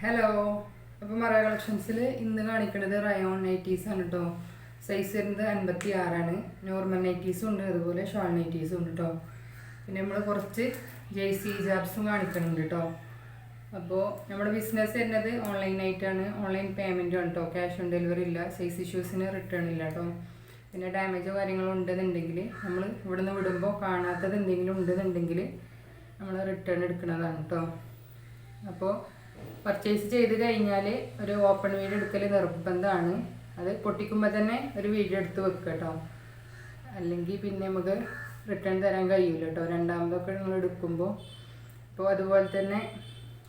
Hello അപ്പോൾ മറ കളക്ഷൻസിൽ ഇന്ന് കാണിക്കുന്നത് റയോൺ നൈറ്റീസ് ആണ് കേട്ടോ സൈസ് വരുന്നത് അൻപത്തി ആറാണ് നോർമൽ നൈറ്റീസും ഉണ്ട്. അതുപോലെ ഷോൾ നൈറ്റീസും ഉണ്ട് കേട്ടോ പിന്നെ നമ്മൾ കുറച്ച് ജെയ്സി ജാബ്സും കാണിക്കുന്നുണ്ട് കേട്ടോ അപ്പോൾ നമ്മുടെ ബിസിനസ് വരുന്നത് ഓൺലൈനായിട്ടാണ് ഓൺലൈൻ പേയ്മെന്റും ആണ് കേട്ടോ ക്യാഷ് ഓൺ ഡെലിവറി ഇല്ല. സൈസ് ഇഷ്യൂസിന് റിട്ടേൺ ഇല്ല കേട്ടോ പിന്നെ ഡാമേജോ കാര്യങ്ങളോ ഉണ്ടെന്നുണ്ടെങ്കിൽ നമ്മൾ ഇവിടുന്ന് വിടുമ്പോൾ കാണാത്തത് എന്തെങ്കിലും ഉണ്ടെന്നുണ്ടെങ്കിൽ നമ്മൾ റിട്ടേൺ എടുക്കുന്നതാണ് കേട്ടോ അപ്പോൾ പർച്ചേസ് ചെയ്ത് കഴിഞ്ഞാൽ ഒരു ഓപ്പൺ വീഡിയോ എടുക്കൽ നിർബന്ധമാണ് അത് പൊട്ടിക്കുമ്പോൾ തന്നെ ഒരു വീഡിയോ എടുത്ത് വെക്കുക കേട്ടോ അല്ലെങ്കിൽ പിന്നെ നമുക്ക് റിട്ടേൺ തരാൻ കഴിയില്ല കേട്ടോ രണ്ടാമതൊക്കെ നിങ്ങൾ എടുക്കുമ്പോൾ അപ്പോൾ അതുപോലെ തന്നെ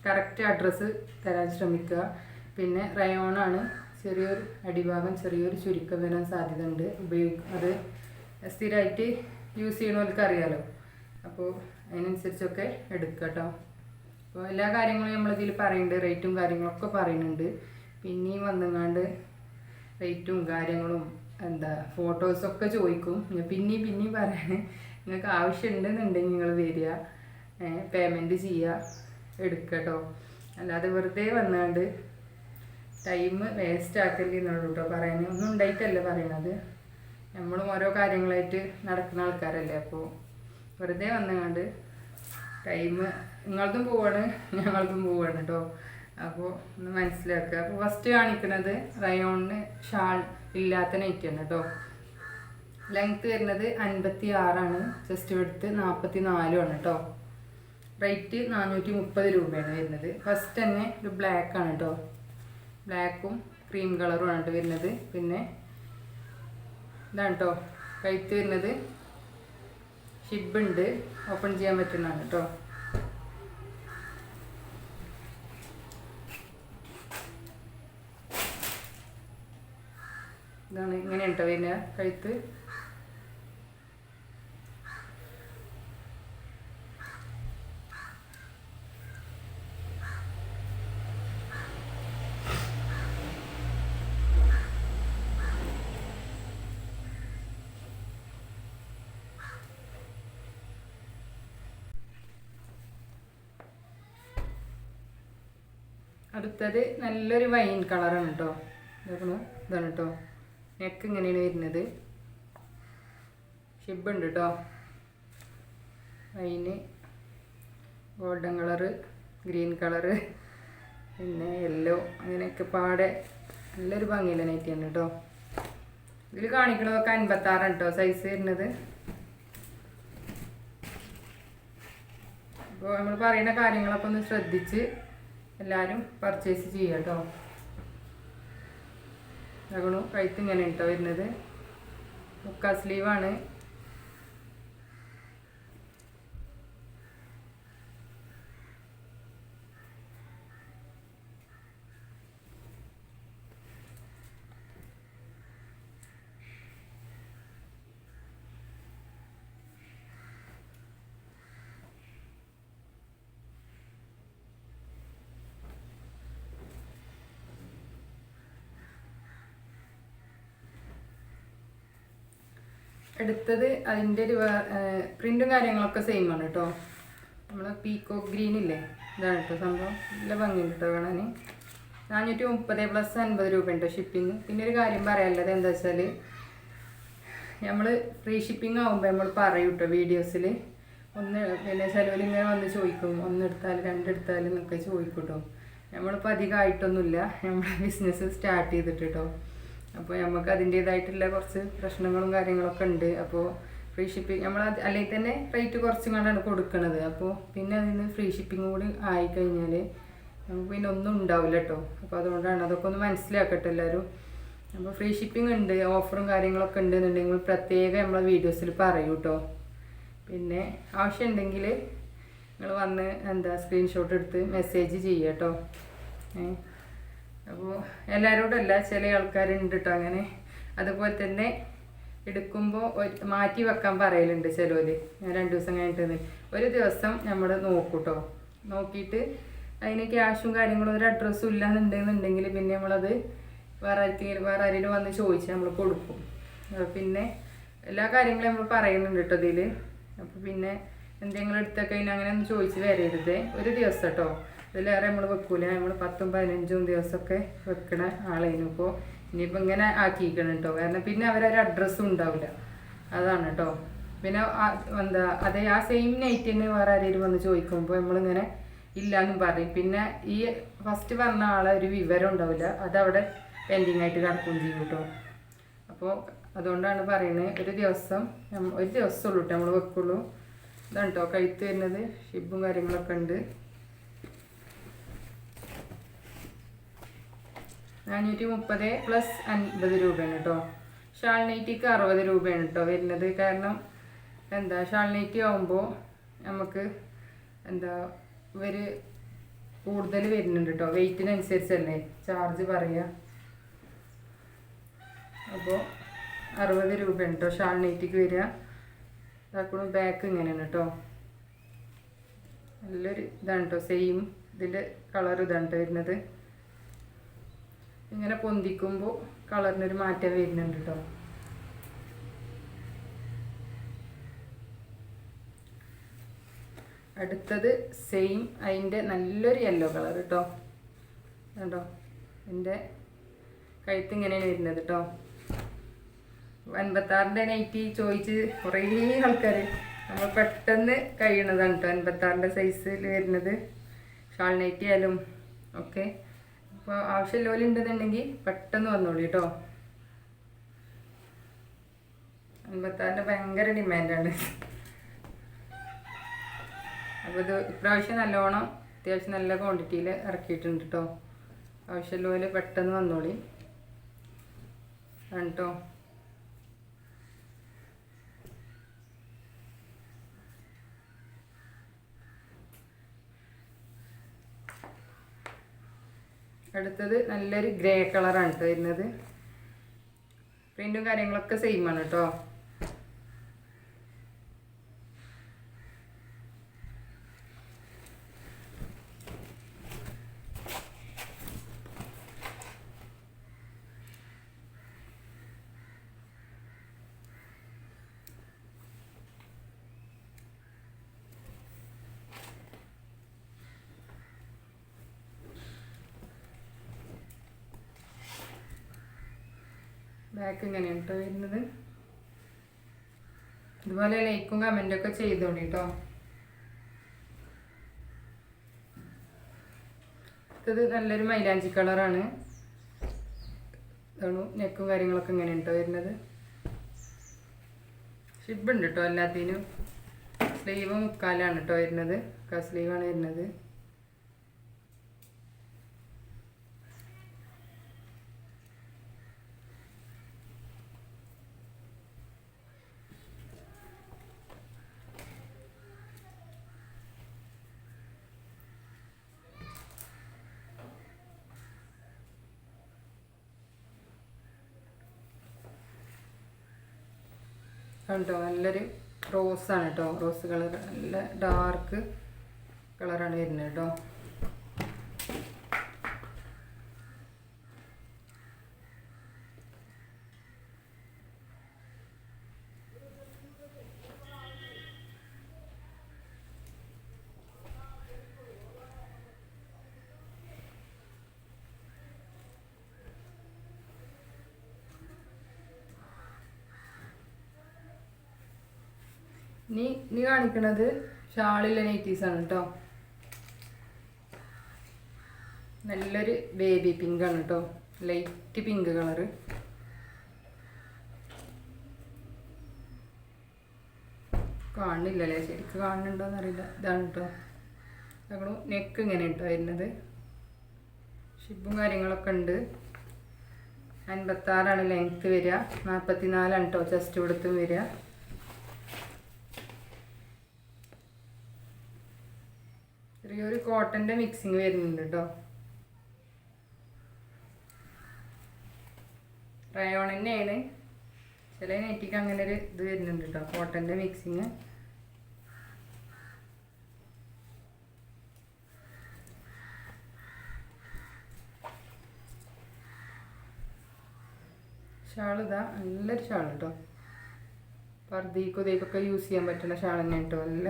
കറക്റ്റ് അഡ്രസ്സ് തരാൻ ശ്രമിക്കുക. പിന്നെ റയോണാണ് ചെറിയൊരു അടിഭാഗം ചെറിയൊരു ചുരുക്കം വരാൻ സാധ്യത ഉണ്ട് ഉപയോഗിക്കും അത് സ്ഥിരമായിട്ട് യൂസ് ചെയ്യണവർക്ക് അറിയാലോ. അപ്പോൾ അതിനനുസരിച്ചൊക്കെ എടുക്കുക കേട്ടോ അപ്പോൾ എല്ലാ കാര്യങ്ങളും നമ്മളിതിൽ പറയുന്നുണ്ട് റേറ്റും കാര്യങ്ങളൊക്കെ പറയുന്നുണ്ട് പിന്നെയും വന്നങ്ങാണ്ട് റേറ്റും കാര്യങ്ങളും എന്താ ഫോട്ടോസൊക്കെ ചോദിക്കും. പിന്നെയും പിന്നെയും പറയാൻ നിങ്ങൾക്ക് ആവശ്യമുണ്ടെന്നുണ്ടെങ്കിൽ നിങ്ങൾ വരിക. പേയ്മെന്റ് ചെയ്യുക എടുക്കുക കേട്ടോ അല്ലാതെ വെറുതെ വന്നാണ്ട് ടൈം വേസ്റ്റ് ആക്കല്ലേ എന്നുള്ളൂ കേട്ടോ പറയുന്നത് ഒന്നും ഉണ്ടായിട്ടല്ല പറയണത്. നമ്മളും ഓരോ കാര്യങ്ങളായിട്ട് നടക്കുന്ന ആൾക്കാരല്ലേ അപ്പോൾ വെറുതെ വന്നങ്ങാണ്ട് ടൈം നിങ്ങളതും പോവാണ്. ഞങ്ങളതും പോവാണ് കേട്ടോ അപ്പോൾ ഒന്ന് മനസ്സിലാക്കുക. അപ്പോൾ ഫസ്റ്റ് കാണിക്കുന്നത് റയോണിന് ഷാൾ ഇല്ലാത്ത ആണ് കേട്ടോ ലെങ്ത്ത് വരുന്നത് അൻപത്തി ആറാണ് ജസ്റ്റ് എടുത്ത് നാൽപ്പത്തി നാലുമാണ് കേട്ടോ റേറ്റ് നാനൂറ്റി മുപ്പത് രൂപയാണ് വരുന്നത്. ഫസ്റ്റ് തന്നെ ഒരു ബ്ലാക്ക് ആണ് കേട്ടോ ബ്ലാക്കും ക്രീം കളറും ആണ് കേട്ടോ വരുന്നത്. പിന്നെ ഇതാണ് കേട്ടോ കഴുത്ത് വരുന്നത് ഷിബ് ഉണ്ട്. ഓപ്പൺ ചെയ്യാൻ പറ്റുന്നതാണ് കേട്ടോ ഇതാണ് ഇങ്ങനെ ഉണ്ടോ പിന്നെ കഴുത്ത്. അടുത്തത് നല്ലൊരു വൈൻ കളറാണ് കേട്ടോ ഇതാണ് കേട്ടോ നെക്ക് ഇങ്ങനെയാണ് വരുന്നത്. ഷിബുണ്ട് കേട്ടോ അതിന് ഗോൾഡൻ കളറ് ഗ്രീൻ കളറ് പിന്നെ യെല്ലോ അങ്ങനെയൊക്കെ പാടെ നല്ലൊരു ഭംഗിയില്ല ഭംഗിയുള്ള തന്നെ കേട്ടോ ഇതിൽ കാണിക്കണതൊക്കെ അൻപത്താറാണ് കേട്ടോ സൈസ് വരുന്നത്. അപ്പോൾ നമ്മൾ പറയുന്ന കാര്യങ്ങളൊക്കെ ഒന്ന് ശ്രദ്ധിച്ച് എല്ലാവരും പർച്ചേസ് ചെയ്യുക കേട്ടോ ഇതാകണു കഴുത്ത് ഇങ്ങനെ കേട്ടോ വരുന്നത് മുക്കാ സ്ലീവാണ് എടുത്തത് അതിന്റെ ഒരു പ്രിന്റും കാര്യങ്ങളൊക്കെ സെയിം ആണ് കേട്ടോ നമ്മൾ പീക്കോ ഗ്രീൻ ഇല്ലേ? ഇതാണ് കേട്ടോ സംഭവം. നല്ല ഭംഗിയുണ്ട് കേട്ടോ കാണാൻ. നാനൂറ്റി മുപ്പത് പ്ലസ് അൻപത് രൂപ ഉണ്ട് ഷിപ്പിംഗ് പിന്നെ ഒരു കാര്യം പറയാനുള്ളത് എന്താ വെച്ചാൽ നമ്മൾ ഫ്രീ ഷിപ്പിംഗ് ആകുമ്പോൾ നമ്മൾ പറയും കേട്ടോ വീഡിയോസിൽ ഒന്ന് പിന്നെ ചിലവർ ഇങ്ങനെ വന്ന് ചോദിക്കും ഒന്നെടുത്താൽ രണ്ടെടുത്താൽ എന്നൊക്കെ ചോദിക്കും കേട്ടോ നമ്മളിപ്പോൾ അധികമായിട്ടൊന്നുമില്ല നമ്മുടെ ബിസിനസ് സ്റ്റാർട്ട് ചെയ്തിട്ട് കേട്ടോ അപ്പോൾ നമുക്ക് അതിന്റേതായിട്ടുള്ള കുറച്ച് പ്രശ്നങ്ങളും കാര്യങ്ങളൊക്കെ ഉണ്ട്. അപ്പോൾ ഫ്രീ ഷിപ്പിംഗ് നമ്മൾ അല്ലെങ്കിൽ തന്നെ റേറ്റ് കുറച്ചും കണ്ടാണ് കൊടുക്കുന്നത് അപ്പോൾ പിന്നെ അതിന് ഫ്രീ ഷിപ്പിംഗ് കൂടി ആയിക്കഴിഞ്ഞാൽ നമുക്ക് പിന്നെ ഒന്നും ഉണ്ടാവില്ല കേട്ടോ അപ്പോൾ അതുകൊണ്ടാണ് അതൊക്കെ ഒന്ന് മനസ്സിലാക്കട്ടെ എല്ലാവരും. അപ്പോൾ ഫ്രീ ഷിപ്പിംഗ് ഉണ്ട് ഓഫറും കാര്യങ്ങളൊക്കെ ഉണ്ട് എന്നുണ്ടെങ്കിൽ പ്രത്യേകം നമ്മളെ വീഡിയോസിൽ പറയൂ കേട്ടോ പിന്നെ ആവശ്യമുണ്ടെങ്കിൽ നിങ്ങൾ വന്ന് എന്താ സ്ക്രീൻഷോട്ട് എടുത്ത് മെസ്സേജ് ചെയ്യാം കേട്ടോ ഏഹ് അപ്പോൾ എല്ലാവരോടും അല്ല ചില ആൾക്കാരുണ്ട് കേട്ടോ അങ്ങനെ. അതുപോലെ തന്നെ എടുക്കുമ്പോൾ മാറ്റി വെക്കാൻ പറയലുണ്ട് ചിലവര് രണ്ട് ദിവസം കഴിഞ്ഞിട്ട് ഒരു ദിവസം നമ്മൾ നോക്കൂട്ടോ. കേട്ടോ നോക്കിയിട്ട് അതിന് ക്യാഷും കാര്യങ്ങളും ഒരു അഡ്രസ്സും ഇല്ലാന്നുണ്ടെന്നുണ്ടെങ്കിൽ പിന്നെ നമ്മളത് വേറെ വേറെ ആരെങ്കിലും വന്ന് ചോദിച്ച് നമ്മൾ കൊടുക്കും. പിന്നെ എല്ലാ കാര്യങ്ങളും നമ്മൾ പറയുന്നുണ്ട് കേട്ടോ ഇതിൽ അപ്പോൾ പിന്നെ എന്തെങ്കിലും എടുത്തൊക്കെ അങ്ങനെ ഒന്ന് ചോദിച്ച് വരരുത്. ഒരു ദിവസം കേട്ടോ ഇതിലേറെ നമ്മൾ വെക്കൂല. നമ്മൾ പത്തും പതിനഞ്ചും ദിവസമൊക്കെ വെക്കണ ആളേനു. ഇപ്പോൾ ഇനിയിപ്പോൾ ഇങ്ങനെ ആക്കിയിരിക്കണം കേട്ടോ കാരണം പിന്നെ അവരൊരു അഡ്രസ്സും ഉണ്ടാവില്ല അതാണ് കേട്ടോ പിന്നെ എന്താ അതേ ആ സെയിം നൈറ്റ് തന്നെ വേറെ ആരെങ്കിലും വന്ന് ചോദിക്കുമ്പോൾ നമ്മളിങ്ങനെ ഇല്ലാന്നും പറയും. പിന്നെ ഈ ഫസ്റ്റ് പറഞ്ഞ ആളെ ഒരു വിവരം ഉണ്ടാവില്ല അതവിടെ പെൻഡിങ് ആയിട്ട് കിടക്കുകയും ചെയ്യും കേട്ടോ അപ്പോൾ അതുകൊണ്ടാണ് പറയുന്നത് ഒരു ദിവസം ഒരു ദിവസമുള്ളൂ കേട്ടോ നമ്മൾ വെക്കുള്ളൂ. ഇതാണ് കേട്ടോ കഴുത്ത് വരുന്നത് ഷിബും കാര്യങ്ങളൊക്കെ ഉണ്ട്. നാനൂറ്റി മുപ്പത് പ്ലസ് അൻപത് രൂപയാണ് കേട്ടോ ഷാൾ നൈറ്റിക്ക് അറുപത് രൂപയാണ് കേട്ടോ വരുന്നത്. കാരണം എന്താ ഷാൾ നൈറ്റി ആകുമ്പോൾ നമുക്ക് എന്താ ഇവർ കൂടുതൽ വരുന്നുണ്ട് കേട്ടോ വെയിറ്റിനനുസരിച്ചല്ലേ ചാർജ് പറയുക അപ്പോൾ അറുപത് രൂപയാണ് കേട്ടോ ഷാൾ നൈറ്റിക്ക് വരിക ഇതാക്കണം ബാക്ക് ഇങ്ങനെയാണ് കേട്ടോ നല്ലൊരു ഇതാണ് കേട്ടോ സെയിം ഇതിന്റെ കളർ ഇതാണ് കേട്ടോ വരുന്നത്. ഇങ്ങനെ പൊന്തിക്കുമ്പോൾ കളറിനൊരു മാറ്റം വരുന്നുണ്ട് കേട്ടോ അടുത്തത് സെയിം അതിന്റെ നല്ലൊരു യെല്ലോ കളർ കേട്ടോ കേട്ടോ എന്റെ കഴുത്ത് ഇങ്ങനെയാണ് വരുന്നത് കേട്ടോ അൻപത്താറിന്റെ നൈറ്റി ചോദിച്ച് കുറേ ആൾക്കാർ നമ്മൾ പെട്ടെന്ന് കഴിയണതാണ് കേട്ടോ അൻപത്താറിന്റെ സൈസിൽ വരുന്നത്. ഷാൾ നൈറ്റി ആയാലും അപ്പോൾ ആവശ്യമുള്ളവർ ഉണ്ടെന്നുണ്ടെങ്കിൽ പെട്ടെന്ന് വന്നോളൂ കേട്ടോ. അമ്പത്താറിന്റെ ഭയങ്കര ഡിമാൻഡാണ്. അപ്പോൾ ഇത് ഇപ്രാവശ്യം നല്ലോണം അത്യാവശ്യം നല്ല ക്വാണ്ടിറ്റിയിൽ ഇറക്കിയിട്ടുണ്ട് കേട്ടോ. ആവശ്യമുള്ളവർ പെട്ടെന്ന് വന്നോളി. കേട്ടോ അടുത്തത് നല്ലൊരു ഗ്രേ കളറാണ് കേട്ടോ വരുന്നത്. പ്രിന്റും കാര്യങ്ങളൊക്കെ സെയിം ആണ് കേട്ടോ. ബാക്ക് ഇങ്ങനെയാണ് കേട്ടോ വരുന്നത്. ഇതുപോലെ ലൈക്കും കമന്റും ഒക്കെ ചെയ്തോളി കേട്ടോ ഇത് നല്ലൊരു മൈലാഞ്ചി കളറാണ് ഇതാണ് നെക്കും കാര്യങ്ങളൊക്കെ ഇങ്ങനെ കേട്ടോ വരുന്നത്. ഷിബ് ഉണ്ട് കേട്ടോ എല്ലാത്തിനും. സ്ലീവ് മുക്കാലാണ് കേട്ടോ വരുന്നത്. മുക്കാൽ സ്ലീവാണ് വരുന്നത്. കണ്ടോ? നല്ലൊരു റോസാണ് കേട്ടോ റോസ് കളർ നല്ല ഡാർക്ക് കളറാണ് വരുന്നത് കേട്ടോ ഇനി കാണിക്കണത് ഷാളിലെ നൈറ്റീസ് ആണ് കേട്ടോ നല്ലൊരു ബേബി പിങ്ക് ആണ് കേട്ടോ ലൈറ്റ് പിങ്ക് കളറ് കാണുന്നില്ലല്ലേ ശരിക്കും കാണുന്നുണ്ടോന്ന് അറിയില്ല ഇതാണ് കേട്ടോ ഞങ്ങൾ നെക്ക് ഇങ്ങനെ കേട്ടോ വരുന്നത്. ഷിപ്പും കാര്യങ്ങളൊക്കെ ഉണ്ട്. അൻപത്താറാണ് ലെങ്ത്ത് വരിക. നാൽപ്പത്തി നാലാണ് കേട്ടോ ചെസ്റ്റ് കൊടുത്തും വരിക. ചെറിയൊരു കോട്ടന്റെ മിക്സിങ് വരുന്നുണ്ട് കേട്ടോ റയോൺ തന്നെയാണ്. ചില നെറ്റിക്ക് അങ്ങനെ ഒരു ഇത് വരുന്നുണ്ട് കേട്ടോ കോട്ടന്റെ മിക്സിങ് ഷാളിതാ നല്ലൊരു ഷാൾ കേട്ടോ പർദ്ദീക്കും ഇതേക്കൊക്കെ യൂസ് ചെയ്യാൻ പറ്റുന്ന ഷാൾ തന്നെ കേട്ടോ നല്ല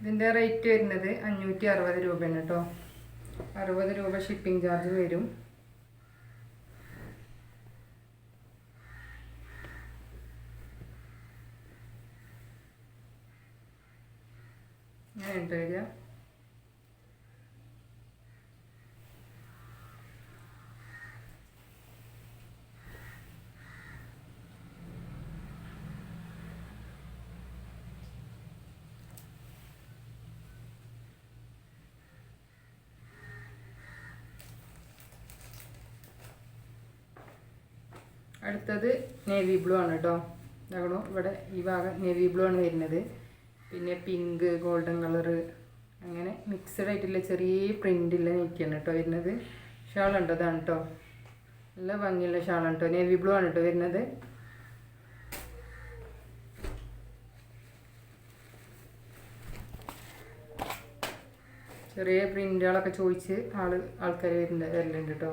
ഇതിന്റെ റേറ്റ് വരുന്നത് അഞ്ഞൂറ്റി അറുപത് രൂപയാണ് കേട്ടോ അറുപത് രൂപ ഷിപ്പിംഗ് ചാർജ് വരും. ഞാൻ ഉണ്ട് അടുത്തത് നേവി ബ്ലൂ ആണ് കേട്ടോ ഇതാകണോ ഇവിടെ ഈ ഭാഗം നേവി ബ്ലൂ ആണ് വരുന്നത്. പിന്നെ പിങ്ക് ഗോൾഡൻ കളറ് അങ്ങനെ മിക്സഡ് ആയിട്ടുള്ള ചെറിയ പ്രിന്റുള്ള നെറ്റിയാണ് കേട്ടോ വരുന്നത്. ഷാളുണ്ട് അതാണ് കേട്ടോ നല്ല ഭംഗിയുള്ള ഷാളാണ് കേട്ടോ നേവി ബ്ലൂ ആണ് കേട്ടോ വരുന്നത്. ചെറിയ പ്രിന്റുകളൊക്കെ ചോദിച്ച് ആൾ ആൾക്കാർ വരുന്നുണ്ട് വരലുണ്ട് കേട്ടോ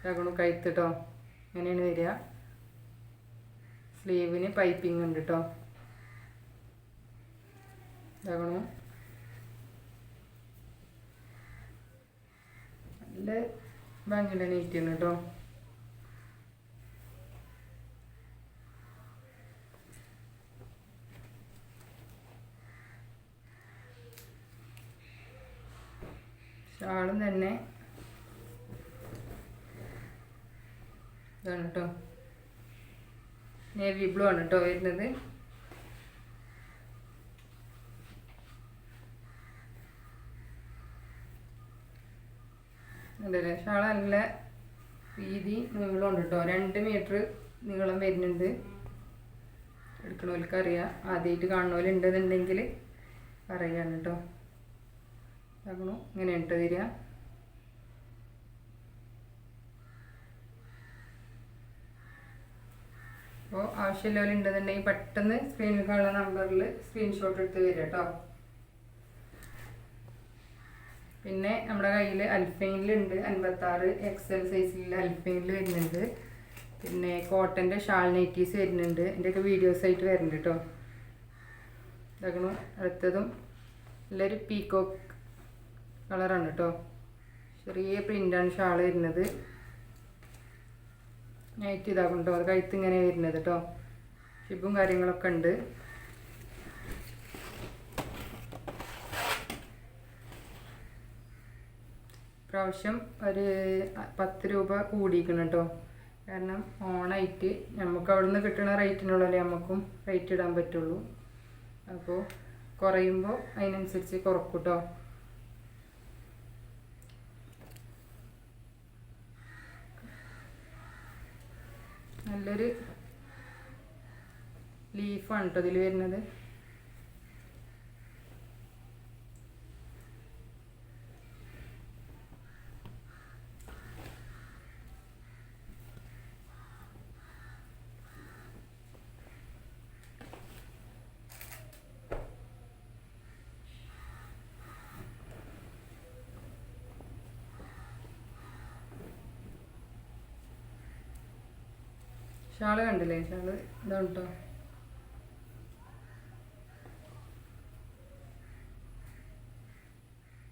ഇതാകണു കഴുത്ത് കേട്ടോ അങ്ങനെയാണ് വരിക. സ്ലീവിന് പൈപ്പിംഗ് ഉണ്ട് കേട്ടോ ഇതാകണു. നല്ല ഭംഗിയുള്ള നെയ്റ്റിയാണ് കേട്ടോ ഷാളും തന്നെ. ഇതാണ് കേട്ടോ നേവി ബ്ലൂ ആണ് കേട്ടോ വരുന്നത്. അതല്ലേ ഷാള നല്ല വീതി നീളമുണ്ട് കേട്ടോ. രണ്ട് മീറ്റർ നീളം വരുന്നുണ്ട്. എടുക്കണവർക്ക് അറിയാം. ആദ്യമായിട്ട് കാണുന്നവരുണ്ടെന്നുണ്ടെങ്കിൽ പറയാണ് കേട്ടോ. ഇങ്ങനെ ഉണ്ട് തരിക അപ്പോൾ ആവശ്യമുള്ളവരുണ്ടെന്നുണ്ടെങ്കിൽ പെട്ടെന്ന് സ്ക്രീനിൽ കാണുന്ന നമ്പറിൽ സ്ക്രീൻഷോട്ട് എടുത്ത് വരിക കേട്ടോ. പിന്നെ നമ്മുടെ കയ്യിൽ അൽഫൈനിലുണ്ട് അൻപത്താറ് എക്സൽ സൈസിലുള്ള അൽഫൈനിൽ വരുന്നുണ്ട്. പിന്നെ കോട്ടന്റെ ഷാൾ നൈറ്റീസ് വരുന്നുണ്ട്. എന്റെയൊക്കെ വീഡിയോസ് ആയിട്ട് വരുന്നുണ്ട് കേട്ടോ. ഇതാക്കണു. അടുത്തതും നല്ലൊരു പീക്കോക്ക് കളറാണ് കേട്ടോ. ചെറിയ പ്രിന്റാണ് ഷാൾ വരുന്നത്. നൈറ്റ് ഇതാകും കേട്ടോ അത് കഴുത്ത് ഇങ്ങനെ വരുന്നത് കേട്ടോ ഷിബും കാര്യങ്ങളൊക്കെ ഉണ്ട്. പ്രാവശ്യം ഒരു പത്ത് രൂപ കൂടിയിരിക്കണം കേട്ടോ കാരണം ഓണായിട്ട് നമുക്ക് അവിടെ നിന്ന് കിട്ടുന്ന റേറ്റിനുള്ളല്ലേ നമുക്കും റേറ്റ് ഇടാൻ പറ്റുള്ളൂ. അപ്പോൾ കുറയുമ്പോൾ അതിനനുസരിച്ച് കുറക്കും കേട്ടോ നല്ലൊരു ലീഫാണ് കേട്ടോ ഇതിൽ വരുന്നത് ഷാൾ കണ്ടില്ലേ? ഷാൾ ഇതാണ് കേട്ടോ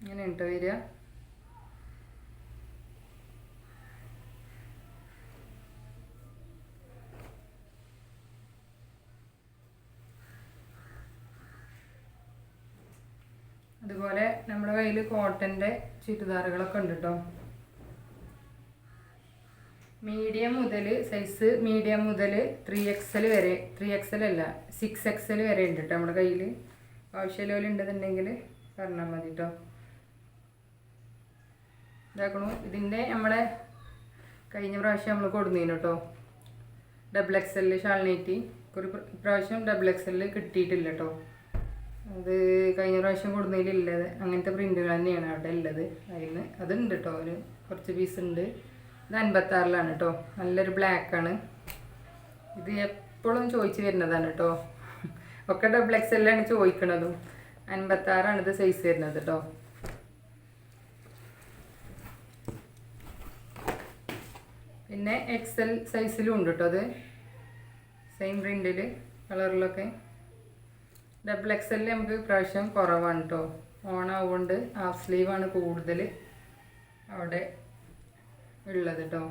ഇങ്ങനെ വരിക? അതുപോലെ നമ്മുടെ കയ്യിൽ കോട്ടന്റെ ചുരിദാറുകളൊക്കെ ഉണ്ട് കേട്ടോ മീഡിയം മുതൽ സൈസ് മീഡിയം മുതൽ ത്രീ എക്സൽ വരെ ത്രീ എക്സൽ അല്ല സിക്സ് എക്സൽ വരെ ഉണ്ട് കേട്ടോ നമ്മുടെ കയ്യിൽ ആവശ്യമുള്ള ഉണ്ടെന്നുണ്ടെങ്കിൽ പറഞ്ഞാൽ മതി കേട്ടോ ഇതാക്കണു. ഇതിന്റെ നമ്മളെ കഴിഞ്ഞ പ്രാവശ്യം നമ്മൾ കൊടുന്നീന് കേട്ടോ ഡബിൾ എക്സലിൽ ഷാൾനേറ്റി ഒരു പ്രാവശ്യം ഡബിൾ എക്സലിൽ കിട്ടിയിട്ടില്ല കേട്ടോ അത് കഴിഞ്ഞ പ്രാവശ്യം കൊടുന്നതിലില്ലത്. അങ്ങനത്തെ പ്രിന്റുകൾ തന്നെയാണ് അവിടെ ഉള്ളത് അതിന് അതുണ്ട് കേട്ടോ ഒരു കുറച്ച് പീസ് ഉണ്ട്. ഇത് അൻപത്താറിലാണ് കേട്ടോ നല്ലൊരു ബ്ലാക്കാണ്. ഇത് എപ്പോഴും ചോദിച്ചു വരുന്നതാണ് കേട്ടോ ഒക്കെ ഡബിൾ എക്സ് എല്ലാണ് ചോദിക്കണതും. അൻപത്താറാണ് ഇത് സൈസ് വരുന്നത് കേട്ടോ പിന്നെ എക്സ് എൽ സൈസിലും ഉണ്ട് കേട്ടോ അത്. സെയിം പ്രിന്റിൽ കളറിലൊക്കെ ഡബിൾ എക്സ് എല്ല് നമുക്ക് പ്രാവശ്യം കുറവാണ് കേട്ടോ ഓണാവുകൊണ്ട് ഹാഫ് സ്ലീവാണ് കൂടുതൽ അവിടെ ഉള്ളത് കേട്ടോ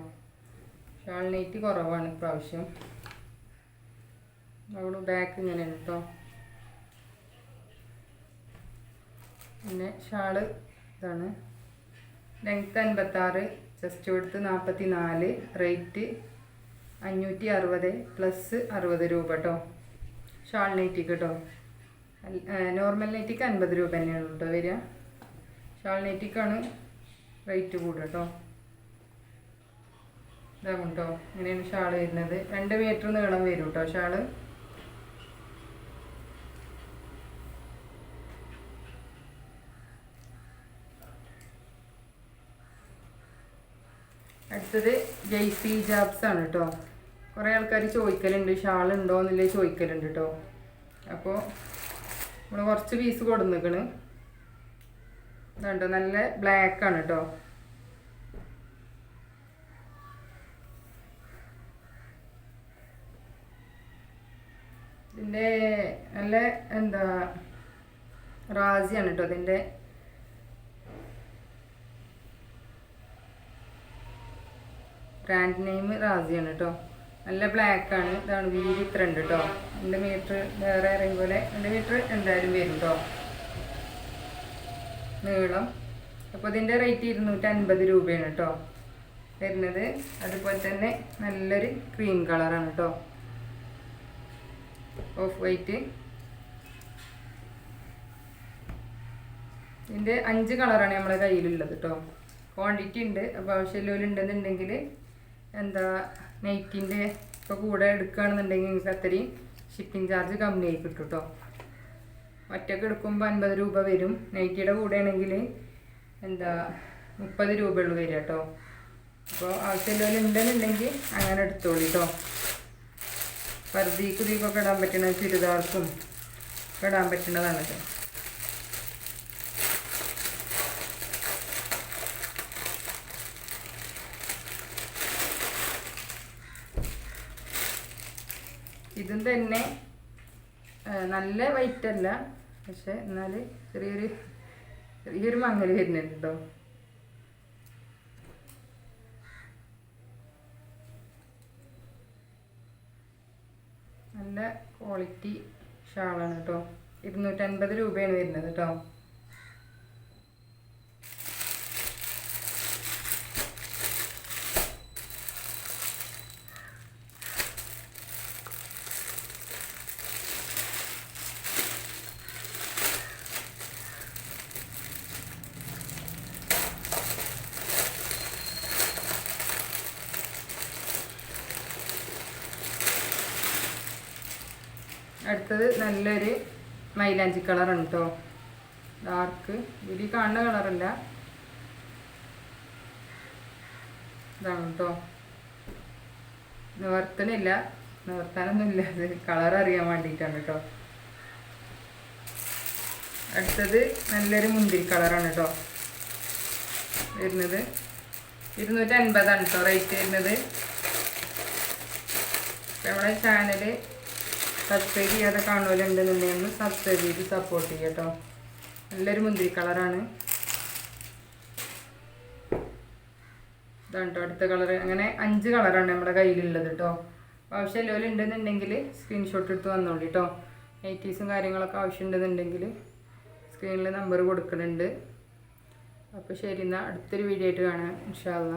ഷാൾ നെയ്റ്റ് കുറവാണ് ഇപ്രാവശ്യം. അവിടെ ബാക്ക് ഇങ്ങനെ കേട്ടോ പിന്നെ ഷാൾ ഇതാണ്. ലെങ്ത്ത് അൻപത്താറ് ചെസ്റ്റ് കൊടുത്ത് നാൽപ്പത്തി നാല് റേറ്റ് അഞ്ഞൂറ്റി അറുപത് പ്ലസ് അറുപത് രൂപ കേട്ടോ ഷാൾ നൈറ്റിക്ക് കേട്ടോ നോർമൽ നൈറ്റിക്ക് അൻപത് രൂപ തന്നെയാണ് കേട്ടോ വരിക. ഷാൾ നൈറ്റിക്കാണ് റേറ്റ് കൂടുക കേട്ടോ ഇതാകും കൊണ്ടോ ഇങ്ങനെയാണ് ഷാൾ വരുന്നത്. രണ്ട് മീറ്റർ നീളം വരും കേട്ടോ ഷാൾ? അടുത്തത് ജെയ്സി ജാബ്സ് ആണ് കേട്ടോ കുറേ ആൾക്കാർ ചോദിക്കലുണ്ട് ഷാൾ ഉണ്ടോ എന്നില്ലേ ചോദിക്കലുണ്ട് കേട്ടോ അപ്പോൾ നമ്മൾ കുറച്ച് പീസ് കൊടുന്നിക്കണ്. ഇതുണ്ടോ നല്ല ബ്ലാക്ക് ആണ് കേട്ടോ ഇതിന്റെ നല്ല എന്താ റാസിയാണ് കേട്ടോ ഇതിന്റെ. ബ്രാൻഡ് നെയിം റാസിയാണ് കേട്ടോ നല്ല ബ്ലാക്ക് ആണ്. ഇതാണ് വീതി ഇത്ര ഉണ്ട് കേട്ടോ രണ്ട് മീറ്റർ വേറെ ഇറങ്ങി പോലെ രണ്ട് മീറ്റർ എന്തായാലും വരും കേട്ടോ നീളം. അപ്പോൾ ഇതിന്റെ റേറ്റ് ഇരുന്നൂറ്റി അൻപത് രൂപയാണ് കേട്ടോ വരുന്നത്. അതുപോലെ തന്നെ നല്ലൊരു ക്രീം കളറാണ് കേട്ടോ ഓഫ് വൈറ്റ്. ഇതിന്റെ അഞ്ച് കളറാണ് നമ്മുടെ കയ്യിലുള്ളത് കേട്ടോ ക്വാണ്ടിറ്റി ഉണ്ട്. അപ്പോൾ ആവശ്യമുള്ളവരുണ്ടെന്നുണ്ടെങ്കിൽ എന്താ നൈറ്റിന്റെ ഇപ്പോൾ കൂടെ എടുക്കുകയാണെന്നുണ്ടെങ്കിൽ നിങ്ങൾക്ക് അത്രയും ഷിപ്പിംഗ് ചാർജ് കമ്മിയായി കിട്ടും കേട്ടോ ഒറ്റയ്ക്ക് എടുക്കുമ്പോൾ അൻപത് രൂപ വരും. നൈറ്റിയുടെ കൂടെ ആണെങ്കിൽ എന്താ മുപ്പത് രൂപയുള്ളൂ വരിക കേട്ടോ അപ്പോൾ ആവശ്യമുള്ളവരുണ്ടെന്നുണ്ടെങ്കിൽ അങ്ങനെ എടുത്തോളൂ കേട്ടോ പർദ്ദീക്ക് ഇതിക്കൊക്കെ ഇടാൻ പറ്റണ ചുരിദാർക്കും ഒക്കെ ഇടാൻ പറ്റുന്നതാണ് ഇതും തന്നെ നല്ല വൈറ്റ് അല്ല പക്ഷെ എന്നാൽ ചെറിയൊരു ചെറിയൊരു മങ്ങൽ വരുന്നുണ്ട് കേട്ടോ നല്ല ക്വാളിറ്റി ഷാളാണ് കേട്ടോ. ഇരുന്നൂറ്റൻപത് രൂപയാണ് വരുന്നത് കേട്ടോ. അടുത്തത് നല്ലൊരു മൈലാഞ്ചി കളറാണ് കേട്ടോ ഡാർക്ക് ഇതിൽ കാണുന്ന കളറല്ല. ഇതാണ് കേട്ടോ നിവർത്തനില്ല നിവർത്താനൊന്നുമില്ല. ഇത് കളർ അറിയാൻ വേണ്ടിയിട്ടാണ് കേട്ടോ അടുത്തത് നല്ലൊരു മുന്തിരി കളറാണ് കേട്ടോ വരുന്നത് ഇരുന്നൂറ്റി അൻപതാണ് കേട്ടോ റേറ്റ് വരുന്നത് നമ്മുടെ ചാനൽ സബ്സ്ക്രൈബ് ചെയ്യാതെ കാണുമല്ലുണ്ടെന്നുണ്ടെങ്കിൽ സബ്സ്ക്രൈബ് ചെയ്ത് സപ്പോർട്ട് ചെയ്യുക കേട്ടോ നല്ലൊരു മുന്തിരി കളറാണ് ഇതാണ് കേട്ടോ അടുത്ത കളർ അങ്ങനെ അഞ്ച് കളറാണ് നമ്മുടെ കയ്യിലുള്ളത് കേട്ടോ ആവശ്യമില്ല ഉണ്ടെന്നുണ്ടെങ്കിൽ സ്ക്രീൻഷോട്ട് എടുത്ത് വന്നോളൂ കേട്ടോ നൈറ്റീസും കാര്യങ്ങളൊക്കെ ആവശ്യം ഉണ്ടെന്നുണ്ടെങ്കിൽ സ്ക്രീനിൽ നമ്പർ കൊടുക്കുന്നുണ്ട് അപ്പോൾ ശരി എന്നാൽ അടുത്തൊരു വീഡിയോ ആയിട്ട് കാണാം. ഇൻഷാല്ല